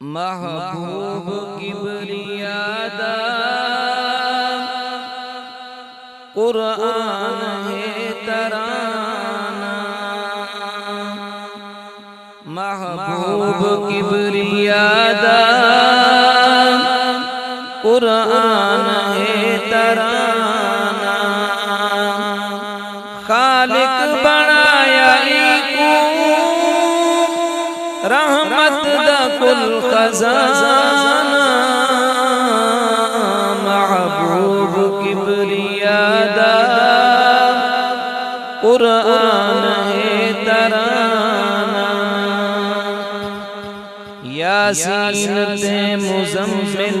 محبوب کبریادا قرآن ہے ترانہ محبوب کبریادا قرآن ہے ترانہ خالق بنایا کو رحمت دا کل خزانہ محبوب کبریادا قرآن ہے ترانہ یاسین تے مزمل.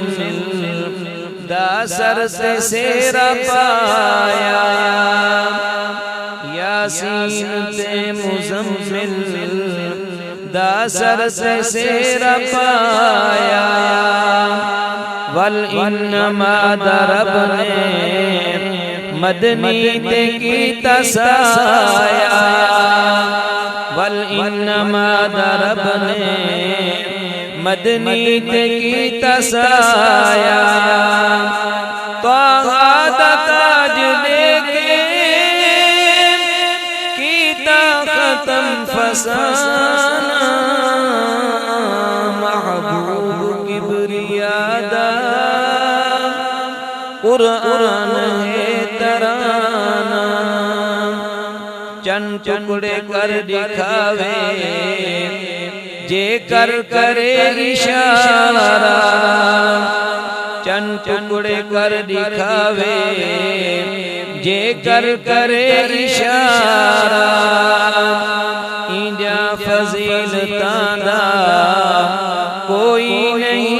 دا سر سے سیرا پایا. یاسین تے مزمل. دا سر سے سیرا پایا، ول انما درب نے مدنی تے کی تسایا۔ ول انما درب نے مدنی تے کی تسایا۔ تو تاج دیکھے، کیتا ختم فسانا قرآن ہے ترانہ۔ چن ٹکڑے کر دکھاوے۔ جے کر کرے اشارہ۔ چن ٹکڑے کر دکھاوے۔ جے کر کرے اشارہ۔ انجا فضیل تاندہ کوئی نہیں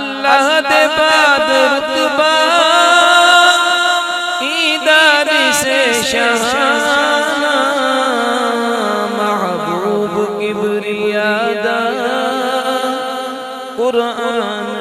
আল্লাহ দে বাদরতবা ইদার সে শাহানা মাহবুব কিবরিয়াদা কুরআন